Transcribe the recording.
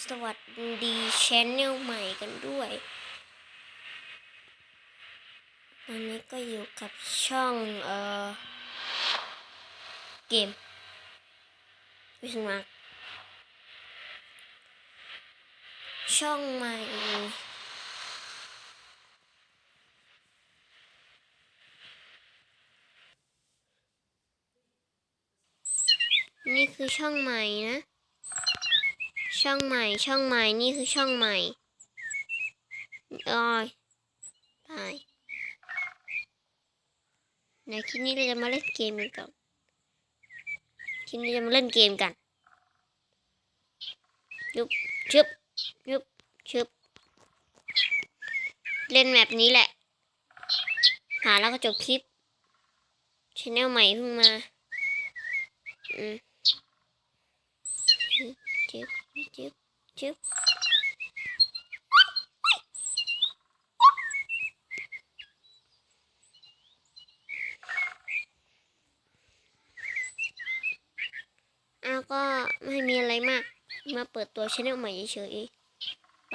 สวัสดีชแนลใหม่กันด้วยตอนนี้ก็อยู่กับช่องเอ่อเกมวิสมาช่องใหม่นี่คือช่องใหม่นะ ช่องใหม่ ช่องใหม่ นี่คือช่องใหม่อ้อยตายในคลิปนี้เราจะมาเล่นเกมกันก่อนคลิปนี้จะมาเล่นเกมกันยุบชึบยุบชึบ เล่นแบบนี้แหละ หาแล้วก็จบคลิปชแนลใหม่เพิ่งมา อืมจึ๊บ จึ๊บจึ๊บก็ไม่มีอะไรมาก มาเปิดตัวชแนลใหม่เฉยๆไป